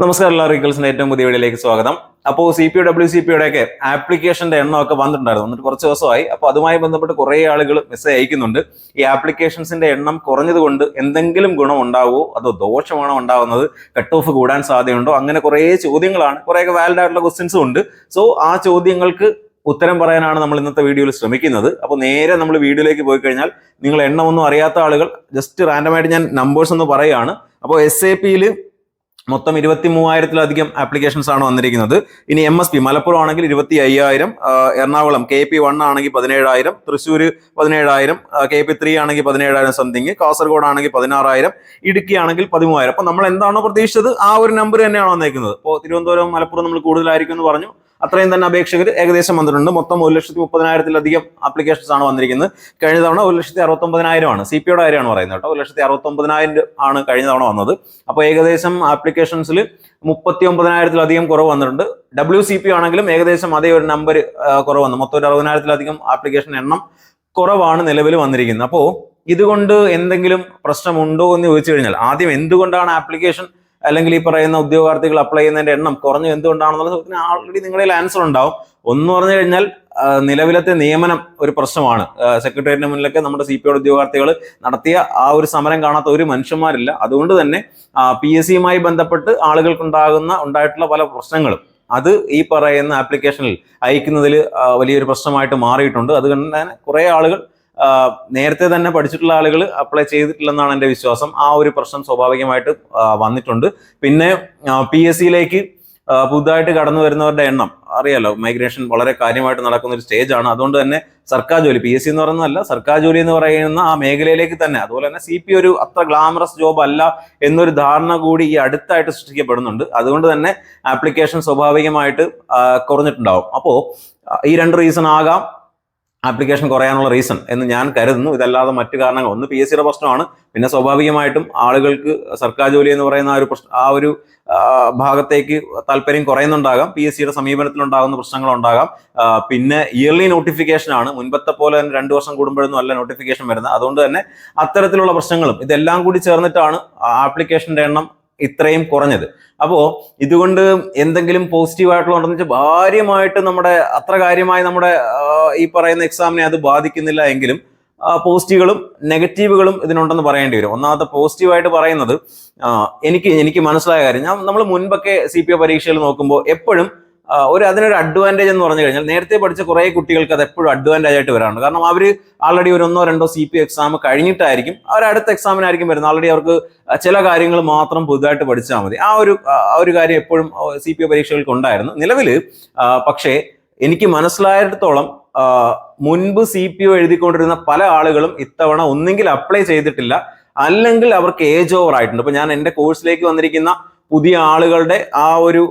നമസ്കാരം എല്ലാ റീക്കൽസിന്റെ ഏറ്റവും പുതിയ വീഡിയോയിലേക്ക് സ്വാഗതം. അപ്പോൾ സി പി ഡബ്ല്യു സി പിയുടെ ഒക്കെ ആപ്ലിക്കേഷന്റെ എണ്ണമൊക്കെ വന്നിട്ടുണ്ടായിരുന്നു. എന്നിട്ട് കുറച്ച് ദിവസമായി. അപ്പോൾ അതുമായി ബന്ധപ്പെട്ട് കുറേ ആളുകൾ മെസ്സേജ് അയക്കുന്നുണ്ട്. ഈ ആപ്ലിക്കേഷൻസിന്റെ എണ്ണം കുറഞ്ഞതുകൊണ്ട് എന്തെങ്കിലും ഗുണം ഉണ്ടാവുമോ? അതോ ദോഷമാണോ ഉണ്ടാവുന്നത്? കട്ട് ഓഫ് കൂടാൻ സാധ്യതയുണ്ടോ? അങ്ങനെ കുറേ ചോദ്യങ്ങളാണ്. കുറേയൊക്കെ വാലിഡ് ആയിട്ടുള്ള ക്വസ്റ്റ്യൻസും ഉണ്ട്. സോ ആ ചോദ്യങ്ങൾക്ക് ഉത്തരം പറയാനാണ് നമ്മൾ ഇന്നത്തെ വീഡിയോയിൽ ശ്രമിക്കുന്നത്. അപ്പോൾ നേരെ നമ്മൾ വീഡിയോയിലേക്ക് പോയി കഴിഞ്ഞാൽ നിങ്ങൾ എണ്ണമൊന്നും അറിയാത്ത ആളുകൾ ജസ്റ്റ് റാൻഡമായിട്ട് ഞാൻ നമ്പേഴ്സ് ഒന്ന് പറയുകയാണ്. അപ്പോൾ എസ് എ പിയിൽ മൊത്തം ഇരുപത്തി മൂവായിരത്തിലധികം ആപ്ലിക്കേഷൻസ് ആണ് വന്നിരിക്കുന്നത്. ഇനി എം എസ് പി മലപ്പുറം ആണെങ്കിൽ ഇരുപത്തി അയ്യായിരം എറണാകുളം കെ പി വൺ ആണെങ്കിൽ പതിനേഴായിരം തൃശ്ശൂർ പതിനേഴായിരം കെ പി ത്രീ ആണെങ്കിൽ പതിനേഴായിരം സംതിങ് കാസർഗോഡ് ആണെങ്കിൽ പതിനാറായിരം ഇടുക്കി ആണെങ്കിൽ പതിമൂവായിരം. അപ്പം നമ്മൾ എന്താണോ പ്രതീക്ഷിച്ചത് ആ ഒരു നമ്പർ തന്നെയാണ് വന്നേക്കുന്നത്. അപ്പോൾ തിരുവനന്തപുരം മലപ്പുറം നമ്മൾ കൂടുതലായിരിക്കും എന്ന് പറഞ്ഞു. അത്രയും തന്നെ അപേക്ഷകർ ഏകദേശം വന്നിട്ടുണ്ട്. മൊത്തം ഒരു ലക്ഷത്തി മുപ്പതിനായിരത്തിലധികം ആപ്ലിക്കേഷൻസ് ആണ് വന്നിരിക്കുന്നത്. കഴിഞ്ഞ തവണ ഒരു ലക്ഷത്തി അറുപത്തൊമ്പതിനായിരമാണ്. സി പിയുടെ കാര്യമാണ് പറയുന്നത് കേട്ടോ. ഒരു ലക്ഷത്തി അറുപത്തൊമ്പതിനായിരം ആണ് കഴിഞ്ഞ തവണ വന്നത്. അപ്പോൾ ഏകദേശം ആപ്ലിക്കേഷൻസിൽ മുപ്പത്തി ഒമ്പതിനായിരത്തിലധികം കുറവ് വന്നിട്ടുണ്ട്. ഡബ്ല്യു സി പി ആണെങ്കിലും ഏകദേശം അതേ ഒരു നമ്പർ കുറവ് വന്നു. മൊത്തം ഒരു അറുപതിനായിരത്തിലധികം ആപ്ലിക്കേഷൻ എണ്ണം കുറവാണ് നിലവിൽ വന്നിരിക്കുന്നത്. അപ്പോൾ ഇതുകൊണ്ട് എന്തെങ്കിലും പ്രശ്നമുണ്ടോ എന്ന് ചോദിച്ചു കഴിഞ്ഞാൽ ആദ്യം എന്തുകൊണ്ടാണ് ആപ്ലിക്കേഷൻ അല്ലെങ്കിൽ ഈ പറയുന്ന ഉദ്യോഗാർത്ഥികൾ അപ്ലൈ ചെയ്യുന്നതിന്റെ എണ്ണം കുറഞ്ഞു എന്തുകൊണ്ടാണെന്നുള്ള ചോദ്യത്തിന് ആൾറെഡി നിങ്ങളുടെ ആൻസർ ഉണ്ടാവും. ഒന്ന് പറഞ്ഞു കഴിഞ്ഞാൽ നിലവിലത്തെ നിയമനം ഒരു പ്രശ്നമാണ്. സെക്രട്ടേറിയറ്റിന് മുന്നിലൊക്കെ നമ്മുടെ സി പി ഉദ്യോഗാർത്ഥികൾ നടത്തിയ ആ ഒരു സമരം കാണാത്ത ഒരു മനുഷ്യന്മാരില്ല. അതുകൊണ്ട് തന്നെ പി എസ് സിയുമായി ബന്ധപ്പെട്ട് ആളുകൾക്കുണ്ടാകുന്ന ഉണ്ടായിട്ടുള്ള പല പ്രശ്നങ്ങളും അത് ഈ പറയുന്ന ആപ്ലിക്കേഷനിൽ അയക്കുന്നതിൽ വലിയൊരു പ്രശ്നമായിട്ട് മാറിയിട്ടുണ്ട്. അതുകൊണ്ട് തന്നെ കുറേ ആളുകൾ നേരത്തെ തന്നെ പഠിച്ചിട്ടുള്ള ആളുകൾ അപ്ലൈ ചെയ്തിട്ടില്ലെന്നാണ് എന്റെ വിശ്വാസം. ആ ഒരു പ്രശ്നം സ്വാഭാവികമായിട്ട് വന്നിട്ടുണ്ട്. പിന്നെ പി എസ് സിയിലേക്ക് പുതുതായിട്ട് കടന്നു വരുന്നവരുടെ എണ്ണം. അറിയാലോ മൈഗ്രേഷൻ വളരെ കാര്യമായിട്ട് നടക്കുന്ന ഒരു സ്റ്റേജ് ആണ്. അതുകൊണ്ട് തന്നെ സർക്കാർ ജോലി പി എസ് സി എന്ന് പറയുന്നതല്ല സർക്കാർ ജോലി എന്ന് പറയുന്ന ആ മേഖലയിലേക്ക് തന്നെ അതുപോലെ തന്നെ സി പി ഒരു അത്ര ഗ്ലാമറസ് ജോബ് അല്ല എന്നൊരു ധാരണ കൂടി ഈ അടുത്തായിട്ട് സൃഷ്ടിക്കപ്പെടുന്നുണ്ട്. അതുകൊണ്ട് തന്നെ ആപ്ലിക്കേഷൻ സ്വാഭാവികമായിട്ട് കുറഞ്ഞിട്ടുണ്ടാവും. അപ്പോൾ ഈ രണ്ട് റീസൺ ആകാം. ആപ്ലിക്കേഷൻ കുറയാനുള്ള റീസൺ എന്ന് ഞാൻ കരുതുന്നു. ഇതല്ലാതെ മറ്റു കാരണങ്ങൾ ഒന്ന് പി എസ് സിയുടെ പ്രശ്നമാണ്. പിന്നെ സ്വാഭാവികമായിട്ടും ആളുകൾക്ക് സർക്കാർ ജോലി എന്ന് പറയുന്ന ആ ഒരു പ്രശ്ന ആ ഒരു ഭാഗത്തേക്ക് താല്പര്യം കുറയുന്നുണ്ടാകാം. പി എസ് സിയുടെ സമീപനത്തിലുണ്ടാകുന്ന പ്രശ്നങ്ങളുണ്ടാകാം പിന്നെ ഇയർലി നോട്ടിഫിക്കേഷൻ ആണ്. മുൻപത്തെ പോലെ തന്നെ രണ്ടു വർഷം കൂടുമ്പോഴൊന്നും അല്ല നോട്ടിഫിക്കേഷൻ വരുന്നത്. അതുകൊണ്ട് തന്നെ അത്തരത്തിലുള്ള പ്രശ്നങ്ങളും ഇതെല്ലാം കൂടി ചേർന്നിട്ടാണ് ആപ്ലിക്കേഷന്റെ എണ്ണം ഇത്രയും കുറഞ്ഞത്. അപ്പോ ഇതുകൊണ്ട് എന്തെങ്കിലും പോസിറ്റീവ് ആയിട്ടുള്ള ഉണ്ടെന്ന് വെച്ചാൽ കാര്യമായിട്ട് നമ്മുടെ അത്ര കാര്യമായി നമ്മുടെ ഈ പറയുന്ന എക്സാമിനെ അത് ബാധിക്കുന്നില്ല എങ്കിലും പോസിറ്റീവുകളും നെഗറ്റീവുകളും ഇതിനുണ്ടെന്ന് പറയേണ്ടി വരും. ഒന്നാമത്തെ പോസിറ്റീവായിട്ട് പറയുന്നത് എനിക്ക് എനിക്ക് മനസ്സിലായ കാര്യം ഞാൻ നമ്മൾ മുൻപൊക്കെ സി പി ഒ പരീക്ഷയിൽ നോക്കുമ്പോൾ എപ്പോഴും ഒരു അതിനൊരു അഡ്വാന്റേജ് എന്ന് പറഞ്ഞു കഴിഞ്ഞാൽ നേരത്തെ പഠിച്ച കുറേ കുട്ടികൾക്ക് അത് എപ്പോഴും അഡ്വാന്റേജ് ആയിട്ട് വരാറുണ്ട്. കാരണം അവർ ആൾറെഡി ഒരു ഒന്നോ രണ്ടോ സി പി എക്സാം കഴിഞ്ഞിട്ടായിരിക്കും അവർ അടുത്ത എക്സാമിനായിരിക്കും വരുന്നത്. ആൾറെഡി അവർക്ക് ചില കാര്യങ്ങൾ മാത്രം പുതുതായിട്ട് പഠിച്ചാൽ മതി. ആ ഒരു ആ ഒരു കാര്യം എപ്പോഴും സി പി ഒ പരീക്ഷകൾക്ക് ഉണ്ടായിരുന്നു. നിലവിൽ പക്ഷേ എനിക്ക് മനസ്സിലായിടത്തോളം മുൻപ് സി പി ഒ എഴുതിക്കൊണ്ടിരുന്ന പല ആളുകളും ഇത്തവണ ഒന്നെങ്കിൽ അപ്ലൈ ചെയ്തിട്ടില്ല അല്ലെങ്കിൽ അവർക്ക് ഏജ് ഓവർ ആയിട്ടുണ്ട്. ഇപ്പൊ ഞാൻ എന്റെ കോഴ്സിലേക്ക് വന്നിരിക്കുന്ന പുതിയ ആളുകളുടെ ആ ഒരു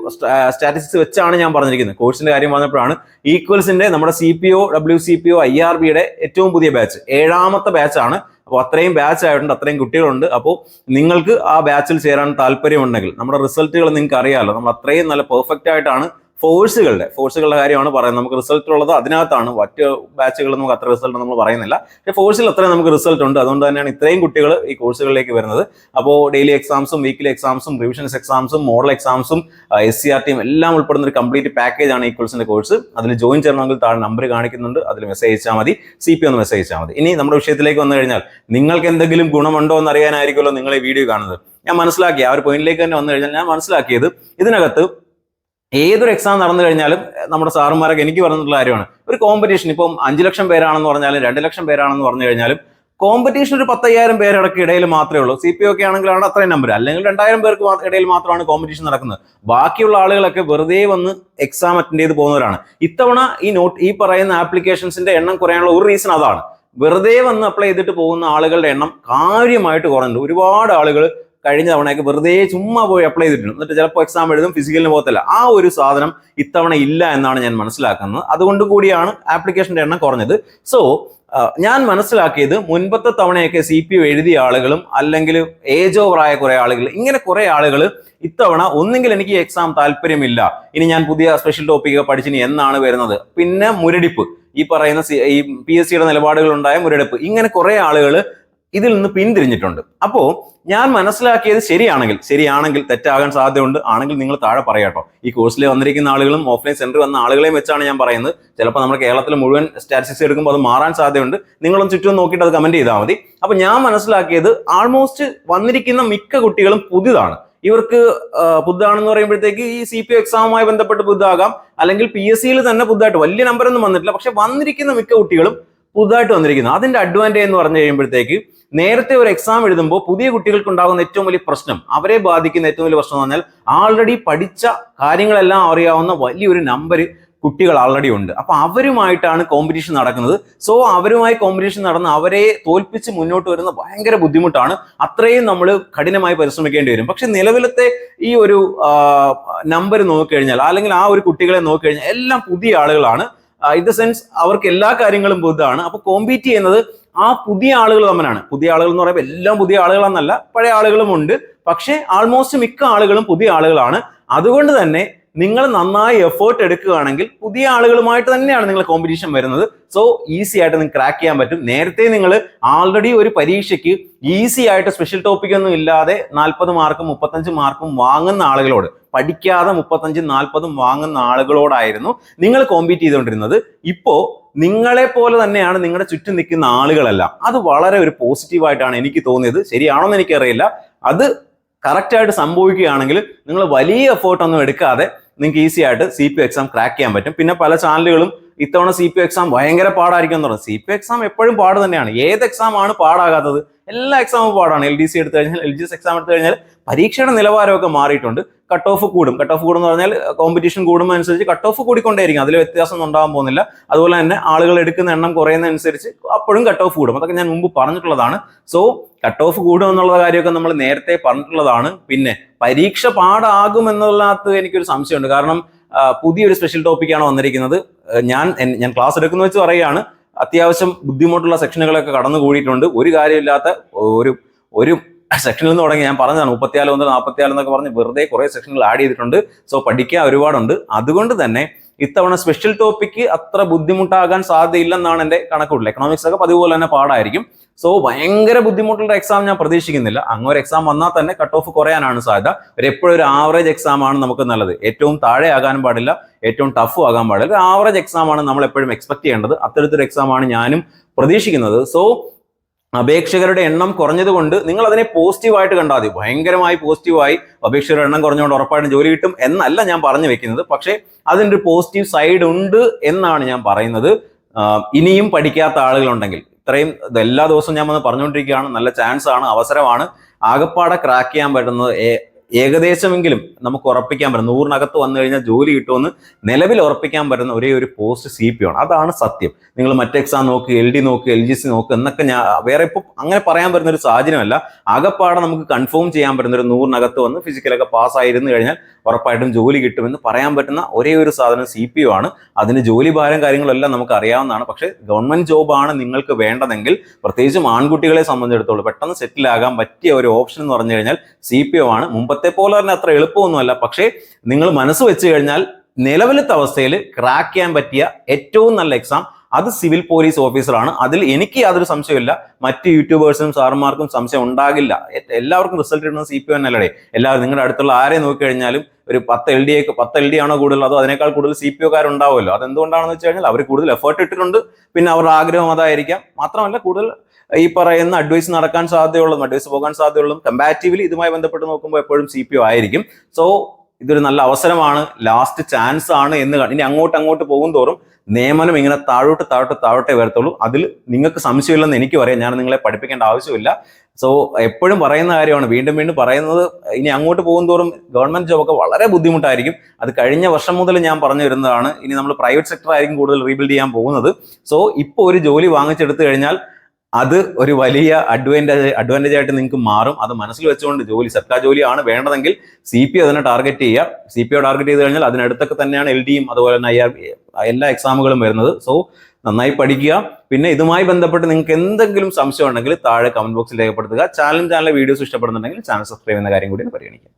സ്റ്റാറ്റിസ്റ്റിക്സ് വെച്ചാണ് ഞാൻ പറഞ്ഞിരിക്കുന്നത്. കോഴ്സിന്റെ കാര്യം പറഞ്ഞപ്പോഴാണ് ഈക്വൽസിന്റെ നമ്മുടെ C P O W C P O I R ബിയുടെ ഏറ്റവും പുതിയ ബാച്ച് ഏഴാമത്തെ ബാച്ചാണ് അപ്പോൾ അത്രയും ബാച്ച് ആയിട്ടുണ്ട് അത്രയും കുട്ടികളുണ്ട്. അപ്പോൾ നിങ്ങൾക്ക് ആ ബാച്ചിൽ ചേരാൻ താല്പര്യമുണ്ടെങ്കിൽ നമ്മുടെ റിസൾട്ടുകൾ നിങ്ങൾക്ക് അറിയാമല്ലോ നമ്മൾ അത്രയും നല്ല പെർഫെക്റ്റ് ആയിട്ടാണ് ഫോഴ്സുകളുടെ ഫോഴ്സുകളുടെ കാര്യമാണ് പറയുന്നത്. നമുക്ക് റിസൾട്ട് ഉള്ളത് അതിനകത്താണ്. മറ്റ് ബാച്ചുകൾ നമുക്ക് അത്ര റിസൾട്ട് നമ്മൾ പറയുന്നില്ല. പക്ഷേ ഫോഴ്സിൽ അത്രയും നമുക്ക് റിസൾട്ട് ഉണ്ട്. അതുകൊണ്ട് തന്നെയാണ് ഇത്രയും കുട്ടികൾ ഈ കോഴ്സുകളിലേക്ക് വരുന്നത്. അപ്പോൾ ഡെയിലി എക്സാംസും വീക്കിലി എക്സാംസും റിവിഷൻസ് എക്സാംസും മോഡൽ എക്സാംസും എസ് സി ആർ ടിയും എല്ലാം ഉൾപ്പെടുന്ന ഒരു കംപ്ലീറ്റ് പാക്കേജ് ആണ് ഈ കോഴ്സിന്റെ കോഴ്സ് അതിൽ ജോയിൻ ചെയ്യണമെങ്കിൽ താഴെ നമ്പർ കാണിക്കുന്നുണ്ട്. അതിൽ മെസ്സേജ് അയച്ചാൽ മതി. സി പി ഒന്ന് മെസ്സേജ് അയച്ചാൽ മതി. ഇനി നമ്മുടെ വിഷയത്തിലേക്ക് വന്നു കഴിഞ്ഞാൽ നിങ്ങൾക്ക് എന്തെങ്കിലും ഗുണമുണ്ടോ എന്ന് അറിയാനായിരിക്കുമല്ലോ നിങ്ങൾ ഈ വീഡിയോ കാണുന്നത്. ഞാൻ മനസ്സിലാക്കി. ആ ഒരു പോയിന്റിലേക്ക് തന്നെ വന്നു കഴിഞ്ഞാൽ ഞാൻ മനസ്സിലാക്കിയത് ഇതിനകത്ത് ഏതൊരു എക്സാം നടന്നു കഴിഞ്ഞാലും നമ്മുടെ സാറുമാരൊക്കെ എനിക്ക് പറഞ്ഞിട്ടുള്ള കാര്യമാണ്. ഒരു കോമ്പറ്റീഷൻ ഇപ്പം അഞ്ച് ലക്ഷം പേരാണെന്ന് പറഞ്ഞാലും രണ്ട് ലക്ഷം പേരാണെന്ന് പറഞ്ഞു കഴിഞ്ഞാലും കോമ്പറ്റീഷൻ ഒരു പത്തയ്യായിരം പേരടക്കം ഇടയിൽ മാത്രമേ ഉള്ളൂ. സി പി ഒക്കെ ആണെങ്കിലാണ് അത്രയും നമ്പർ അല്ലെങ്കിൽ രണ്ടായിരം പേർക്ക് ഇടയിൽ മാത്രമാണ് കോമ്പറ്റീഷൻ നടക്കുന്നത്. ബാക്കിയുള്ള ആളുകളൊക്കെ വെറുതെ വന്ന് എക്സാം അറ്റൻഡ് ചെയ്ത് പോകുന്നവരാണ്. ഇത്തവണ ഈ നോട്ട് ഈ പറയുന്ന ആപ്ലിക്കേഷൻസിന്റെ എണ്ണം കുറയാനുള്ള ഒരു റീസൺ അതാണ്. വെറുതെ വന്ന് അപ്ലൈ ചെയ്തിട്ട് പോകുന്ന ആളുകളുടെ എണ്ണം കാര്യമായിട്ട് കുറഞ്ഞിട്ടുണ്ട്. ഒരുപാട് ആളുകൾ കഴിഞ്ഞ തവണയൊക്കെ വെറുതെ ചുമ്മാ പോയി അപ്ലൈ ചെയ്തിട്ടുണ്ട്. എന്നിട്ട് ചിലപ്പോൾ എക്സാം എഴുതും ഫിസിക്കലിന് പോകത്തില്ല. ആ ഒരു സാധനം ഇത്തവണ ഇല്ല എന്നാണ് ഞാൻ മനസ്സിലാക്കുന്നത്. അതുകൊണ്ട് കൂടിയാണ് ആപ്ലിക്കേഷന്റെ എണ്ണം കുറഞ്ഞത്. സോ ഞാൻ മനസ്സിലാക്കിയത് മുൻപത്തെ തവണയൊക്കെ സി പി യു എഴുതിയ ആളുകളും അല്ലെങ്കിൽ ഏജ് ഓവറായ കുറെ ആളുകൾ ഇങ്ങനെ കുറെ ആളുകൾ ഇത്തവണ ഒന്നെങ്കിൽ എനിക്ക് എക്സാം താല്പര്യമില്ല ഇനി ഞാൻ പുതിയ സ്പെഷ്യൽ ടോപ്പിക്ക് പഠിച്ചിനി എന്നാണ് വരുന്നത്. പിന്നെ മുരടിപ്പ്. ഈ പറയുന്ന ഈ പി എസ് സിയുടെ നിലപാടുകൾ ഉണ്ടായ മുരടിപ്പ്. ഇങ്ങനെ കുറെ ആളുകൾ ഇതിൽ നിന്ന് പിന്തിരിഞ്ഞിട്ടുണ്ട്. അപ്പോ ഞാൻ മനസ്സിലാക്കിയത് ശരിയാണെങ്കിൽ ശരിയാണെങ്കിൽ തെറ്റാകാൻ സാധ്യതയുണ്ട്. ആണെങ്കിൽ നിങ്ങൾ താഴെ പറയാട്ടോ ഈ കോഴ്സിൽ വന്നിരിക്കുന്ന ആളുകളും ഓഫ്ലൈൻ സെന്റർ വന്ന ആളുകളെയും വെച്ചാണ് ഞാൻ പറയുന്നത്. ചിലപ്പോൾ നമ്മുടെ കേരളത്തിൽ മുഴുവൻ സ്റ്റാറ്റിസ്റ്റിക്സ് എടുക്കുമ്പോൾ അത് മാറാൻ സാധ്യതയുണ്ട്. നിങ്ങളും ചുറ്റും നോക്കിയിട്ട് അത് കമന്റ് ചെയ്താൽ മതി. അപ്പൊ ഞാൻ മനസ്സിലാക്കിയത് ആൾമോസ്റ്റ് വന്നിരിക്കുന്ന മിക്ക കുട്ടികളും പുതിയതാണ്. ഇവർക്ക് പുതുതാണെന്ന് പറയുമ്പോഴത്തേക്ക് ഈ സി പി എക്സാമുമായി ബന്ധപ്പെട്ട് പുതുതാകാം. അല്ലെങ്കിൽ പി എസ് സിയിൽ തന്നെ പുതുതായിട്ട് വലിയ നമ്പർ ഒന്നും വന്നിട്ടില്ല. പക്ഷെ വന്നിരിക്കുന്ന മിക്ക കുട്ടികളും പുതുതായിട്ട് വന്നിരിക്കുന്നത് അതിന്റെ അഡ്വാന്റേജ് എന്ന് പറഞ്ഞു കഴിയുമ്പോഴത്തേക്ക് നേരത്തെ ഒരു എക്സാം എഴുതുമ്പോൾ പുതിയ കുട്ടികൾക്ക് ഉണ്ടാകുന്ന ഏറ്റവും വലിയ പ്രശ്നം അവരെ ബാധിക്കുന്ന ഏറ്റവും വലിയ പ്രശ്നം എന്ന് പറഞ്ഞാൽ ആൾറെഡി പഠിച്ച കാര്യങ്ങളെല്ലാം അറിയാവുന്ന വലിയൊരു നമ്പർ കുട്ടികൾ ആൾറെഡി ഉണ്ട്. അപ്പൊ അവരുമായിട്ടാണ് കോമ്പറ്റീഷൻ നടക്കുന്നത്. സോ അവരുമായി കോമ്പറ്റീഷൻ നടന്ന് അവരെ തോൽപ്പിച്ച് മുന്നോട്ട് വരുന്ന ഭയങ്കര ബുദ്ധിമുട്ടാണ്. അത്രയും നമ്മൾ കഠിനമായി പരിശ്രമിക്കേണ്ടി വരും. പക്ഷെ നിലവിലത്തെ ഈ ഒരു നമ്പർ നോക്കിക്കഴിഞ്ഞാൽ അല്ലെങ്കിൽ ആ ഒരു കുട്ടികളെ നോക്കിക്കഴിഞ്ഞാൽ എല്ലാം പുതിയ ആളുകളാണ്. ഇൻ ദ സെൻസ് അവർക്ക് എല്ലാ കാര്യങ്ങളും പുതുതാണ് അപ്പൊ കോമ്പീറ്റ് ചെയ്യുന്നത് ആ പുതിയ ആളുകൾ തമ്മിലാണ്. പുതിയ ആളുകൾ എന്ന് പറയുമ്പോൾ എല്ലാം പുതിയ ആളുകളാണെന്നല്ല പഴയ ആളുകളും ഉണ്ട്. പക്ഷേ ആൾമോസ്റ്റ് മിക്ക ആളുകളും പുതിയ ആളുകളാണ്. അതുകൊണ്ട് തന്നെ നിങ്ങൾ നന്നായി എഫേർട്ട് എടുക്കുകയാണെങ്കിൽ പുതിയ ആളുകളുമായിട്ട് തന്നെയാണ് നിങ്ങൾ കോമ്പറ്റീഷൻ വരുന്നത്. സോ ഈസി ആയിട്ട് നിങ്ങൾക്ക് ക്രാക്ക് ചെയ്യാൻ പറ്റും. നേരത്തെ നിങ്ങൾ ആൾറെഡി ഒരു പരീക്ഷയ്ക്ക് ഈസി ആയിട്ട് സ്പെഷ്യൽ ടോപ്പിക് ഒന്നും ഇല്ലാതെ നാൽപ്പത് മാർക്കും മുപ്പത്തഞ്ച് മാർക്കും വാങ്ങുന്ന ആളുകളോട് പഠിക്കാതെ മുപ്പത്തഞ്ചും നാൽപ്പതും വാങ്ങുന്ന ആളുകളോടായിരുന്നു നിങ്ങൾ കോമ്പീറ്റ് ചെയ്തുകൊണ്ടിരുന്നത്. ഇപ്പോൾ നിങ്ങളെ പോലെ തന്നെയാണ് നിങ്ങളുടെ ചുറ്റും നിൽക്കുന്ന ആളുകളെല്ലാം. അത് വളരെ ഒരു പോസിറ്റീവായിട്ടാണ് എനിക്ക് തോന്നിയത്. ശരിയാണോന്ന് എനിക്കറിയില്ല. അത് കറക്റ്റായിട്ട് സംഭവിക്കുകയാണെങ്കിൽ നിങ്ങൾ വലിയ എഫേർട്ടൊന്നും എടുക്കാതെ നിങ്ങൾക്ക് ഈസി ആയിട്ട് സി പി എക്സാം ക്രാക്ക് ചെയ്യാൻ പറ്റും. പിന്നെ പല ചാനലുകളും ഇത്തവണ സി പി എക്സാം ഭയങ്കര പാടായിരിക്കും എന്ന് പറഞ്ഞു. സി പി എക്സാം എപ്പോഴും പാട് തന്നെയാണ്. ഏത് എക്സാം ആണ് പാടാകാത്തത്? എല്ലാ എക്സാമും പാടാണ്. എൽ ഡി സി എടുത്തു കഴിഞ്ഞാൽ എൽ ജി എസ് എക്സാം എടുത്തു കഴിഞ്ഞാൽ പരീക്ഷയുടെ നിലവാരമൊക്കെ മാറിയിട്ടുണ്ട്. കട്ട് ഓഫ് കൂടും. കട്ട് ഓഫ് കൂടും എന്ന് പറഞ്ഞാൽ കോമ്പറ്റീഷൻ കൂടുമ്പോൾ അനുസരിച്ച് കട്ട് ഓഫ് കൂടിക്കൊണ്ടേയിരിക്കും. അതിൽ വ്യത്യാസം ഉണ്ടാകാൻ പോകുന്നില്ല. അതുപോലെ തന്നെ ആളുകൾ എടുക്കുന്ന എണ്ണം കുറയുന്നതനുസരിച്ച് അപ്പോഴും കട്ട് ഓഫ് കൂടും. അതൊക്കെ ഞാൻ മുമ്പ് പറഞ്ഞിട്ടുള്ളതാണ്. സോ കട്ട് ഓഫ് കൂടും എന്നുള്ള കാര്യമൊക്കെ നമ്മൾ നേരത്തെ പറഞ്ഞിട്ടുള്ളതാണ്. പിന്നെ പരീക്ഷ പാടാകും എന്നുള്ളത് എനിക്കൊരു സംശയമുണ്ട്. കാരണം പുതിയൊരു സ്പെഷ്യൽ ടോപ്പിക്കാണ് വന്നിരിക്കുന്നത്. ഞാൻ ഞാൻ ക്ലാസ് എടുക്കുന്ന വെച്ച് പറയുകയാണ്. അത്യാവശ്യം ബുദ്ധിമുട്ടുള്ള സെക്ഷനുകളൊക്കെ കടന്നു കൂടിയിട്ടുണ്ട് ഒരു കാര്യമില്ലാത്ത ഒരു ഒരു സെക്ഷനിൽ നിന്ന് തുടങ്ങി. ഞാൻ പറഞ്ഞതാണ് മുപ്പത്തിയാൽ മുതൽ നാൽപ്പത്തിയാൽ എന്നൊക്കെ പറഞ്ഞ് വെറുതെ കുറേ സെക്ഷനുകൾ ആഡ് ചെയ്തിട്ടുണ്ട്. സോ പഠിക്കാൻ ഒരുപാടുണ്ട്. അതുകൊണ്ട് തന്നെ ഇത്തവണ സ്പെഷ്യൽ ടോപ്പിക്ക് അത്ര ബുദ്ധിമുട്ടാകാൻ സാധ്യതയില്ലെന്നാണ് എന്റെ കണക്കുള്ളത് എക്കണോമിക്സ് ഒക്കെ പതിവ് പോലെ തന്നെ പാടായിരിക്കും. സോ ഭയങ്കര ബുദ്ധിമുട്ടുള്ള എക്സാം ഞാൻ പ്രതീക്ഷിക്കുന്നില്ല. അങ്ങനെ ഒരു എക്സാം വന്നാൽ തന്നെ കട്ട് ഓഫ് കുറയാനാണ് സാധ്യത. ഒരു എപ്പോഴും ഒരു ആവറേജ് എക്സാം ആണ് നമുക്ക് നല്ലത്. ഏറ്റവും താഴെ ആകാനും പാടില്ല ഏറ്റവും ടഫും ആകാൻ പാടില്ല. ഒരു ആവറേജ് എക്സാം ആണ് നമ്മൾ എപ്പോഴും എക്സ്പെക്ട് ചെയ്യേണ്ടത്. അത്തരത്തിലൊരു എക്സാം ആണ് ഞാനും പ്രതീക്ഷിക്കുന്നത്. സോ അപേക്ഷകരുടെ എണ്ണം കുറഞ്ഞതുകൊണ്ട് നിങ്ങൾ അതിനെ പോസിറ്റീവായിട്ട് കണ്ടാൽ മതി. ഭയങ്കരമായി പോസിറ്റീവായി അപേക്ഷകരുടെ എണ്ണം കുറഞ്ഞുകൊണ്ട് ഉറപ്പായിട്ടും ജോലി കിട്ടും എന്നല്ല ഞാൻ പറഞ്ഞു വെക്കുന്നത്. പക്ഷേ അതിന്റെ ഒരു പോസിറ്റീവ് സൈഡ് ഉണ്ട് എന്നാണ് ഞാൻ പറയുന്നത്. ഇനിയും പഠിക്കാത്ത ആളുകളുണ്ടെങ്കിൽ ഇത്രയും ഇത് എല്ലാ ദിവസവും ഞാൻ വന്ന് പറഞ്ഞുകൊണ്ടിരിക്കുകയാണ്. നല്ല ചാൻസ് ആണ് അവസരമാണ്. ആകപ്പാടെ ക്രാക്ക് ചെയ്യാൻ പറ്റുന്നത് ഏകദേശമെങ്കിലും നമുക്ക് ഉറപ്പിക്കാൻ പറ്റും നൂറിനകത്ത് വന്നു കഴിഞ്ഞാൽ ജോലി കിട്ടുമെന്ന് നിലവിൽ ഉറപ്പിക്കാൻ പറ്റുന്ന ഒരേ ഒരു പോസ്റ്റ് സി പി ആണ്. അതാണ് സത്യം. നിങ്ങൾ മറ്റ് എക്സാം നോക്ക് എൽ ഡി നോക്ക് എൽ ജി സി നോക്ക് എന്നൊക്കെ ഞാൻ വേറെ ഇപ്പം അങ്ങനെ പറയാൻ പറ്റുന്ന ഒരു സാഹചര്യമല്ല. അകപ്പാടെ നമുക്ക് കൺഫേം ചെയ്യാൻ പറ്റുന്ന ഒരു നൂറിനകത്ത് വന്ന് ഫിസിക്കലൊക്കെ പാസ്സായിരുന്നു കഴിഞ്ഞാൽ ഉറപ്പായിട്ടും ജോലി കിട്ടുമെന്ന് പറയാൻ പറ്റുന്ന ഒരേ ഒരു സാധനം സി പി ആണ്. അതിന് ജോലി ഭാരം കാര്യങ്ങളെല്ലാം നമുക്ക് അറിയാവുന്നതാണ്. പക്ഷേ ഗവൺമെന്റ് ജോബാണ് നിങ്ങൾക്ക് വേണ്ടതെങ്കിൽ പ്രത്യേകിച്ചും ആൺകുട്ടികളെ സംബന്ധിച്ചിടത്തോളം പെട്ടെന്ന് സെറ്റിൽ ആകാൻ പറ്റിയ ഒരു ഓപ്ഷൻ എന്ന് പറഞ്ഞു കഴിഞ്ഞാൽ സി പി ഒ ആണ്. മുമ്പത്തെ പോലെ തന്നെ അത്ര എളുപ്പമൊന്നുമല്ല. പക്ഷേ നിങ്ങൾ മനസ്സ് വെച്ച് കഴിഞ്ഞാൽ നിലവിലത്തെ അവസ്ഥയിൽ ക്രാക്ക് ചെയ്യാൻ പറ്റിയ ഏറ്റവും നല്ല എക്സാം അത് സിവിൽ പോലീസ് ഓഫീസറാണ്. അതിൽ എനിക്ക് യാതൊരു സംശയമില്ല മറ്റ് യൂട്യൂബേഴ്സിനും സാറുമാർക്കും സംശയം ഉണ്ടാകില്ല. എല്ലാവർക്കും റിസൾട്ട് ഇടുന്നത് സി പി ഒ അല്ലടേ എല്ലാവരും നിങ്ങളുടെ അടുത്തുള്ള ആരെ നോക്കിക്കഴിഞ്ഞാലും ഒരു പത്ത് എൽ ഡി എ പത്ത് എൽ ഡി ആണോ കൂടുതൽ അതോ അതിനേക്കാൾ കൂടുതൽ സി പി ഒക്കാരുണ്ടാവുമല്ലോ അതെന്തുകൊണ്ടാണെന്ന് വെച്ച് കഴിഞ്ഞാൽ അവർ കൂടുതൽ എഫേർട്ട് ഇട്ടിട്ടുണ്ട്. പിന്നെ അവരുടെ ആഗ്രഹം അതായിരിക്കാം. മാത്രമല്ല കൂടുതൽ ഈ പറയുന്ന അഡ്വൈസ് നടക്കാൻ സാധ്യതയുള്ളതും അഡ്വൈസ് പോകാൻ സാധ്യതയുള്ളതും കമ്പാരിറ്റീവ്ലി ഇതുമായി ബന്ധപ്പെട്ട് നോക്കുമ്പോൾ എപ്പോഴും സി പി ഒ ആയിരിക്കും. സോ ഇതൊരു നല്ല അവസരമാണ്. ലാസ്റ്റ് ചാൻസ് ആണ് എന്ന് ഇനി അങ്ങോട്ട് അങ്ങോട്ട് പോകും തോറും നിയമനം ഇങ്ങനെ താഴോട്ട് താഴോട്ട് താഴോട്ടേ വരത്തുള്ളൂ. അതിൽ നിങ്ങൾക്ക് സംശയമില്ലെന്ന് എനിക്ക് പറയാം. ഞാൻ നിങ്ങളെ പഠിപ്പിക്കേണ്ട ആവശ്യമില്ല. സോ എപ്പോഴും പറയുന്ന കാര്യമാണ്. വീണ്ടും വീണ്ടും പറയുന്നത് ഇനി അങ്ങോട്ട് പോകും തോറും ഗവൺമെന്റ് ജോബൊക്കെ വളരെ ബുദ്ധിമുട്ടായിരിക്കും. അത് കഴിഞ്ഞ വർഷം മുതൽ ഞാൻ പറഞ്ഞു വരുന്നതാണ്. ഇനി നമ്മൾ പ്രൈവറ്റ് സെക്ടർ ആയിരിക്കും കൂടുതൽ റീബിൽഡ് ചെയ്യാൻ പോകുന്നത്. സോ ഇപ്പോൾ ഒരു ജോലി വാങ്ങിച്ചെടുത്തു കഴിഞ്ഞാൽ അത് ഒരു വലിയ അഡ്വാന്റേജ് അഡ്വാന്റേജ് ആയിട്ട് നിങ്ങൾക്ക് മാറും. അത് മനസ്സിൽ വെച്ചുകൊണ്ട് ജോലി സർക്കാർ ജോലിയാണ് വേണ്ടതെങ്കിൽ സി പി അതിനെ ടാർഗറ്റ് ചെയ്യുക. സി പി ടാർഗറ്റ് ചെയ്ത് കഴിഞ്ഞാൽ അതിനടുത്തൊക്കെ തന്നെയാണ് എൽ ഡിയും അതുപോലെ തന്നെ ഐ ആർ എല്ലാ എക്സാമുകളും വരുന്നത്. സോ നന്നായി പഠിക്കുക. പിന്നെ ഇതുമായി ബന്ധപ്പെട്ട് നിങ്ങൾക്ക് എന്തെങ്കിലും സംശയം ഉണ്ടെങ്കിൽ താഴെ കമന്റ് ബോക്സിൽ രേഖപ്പെടുത്തുക. ചാനലും ചാനലിലെ വീഡിയോസ് ഇഷ്ടപ്പെടുന്നുണ്ടെങ്കിൽ ചാനൽ സബ്സ്ക്രൈബ് ചെയ്യുന്ന കാര്യം കൂടി പരിഗണിക്കാം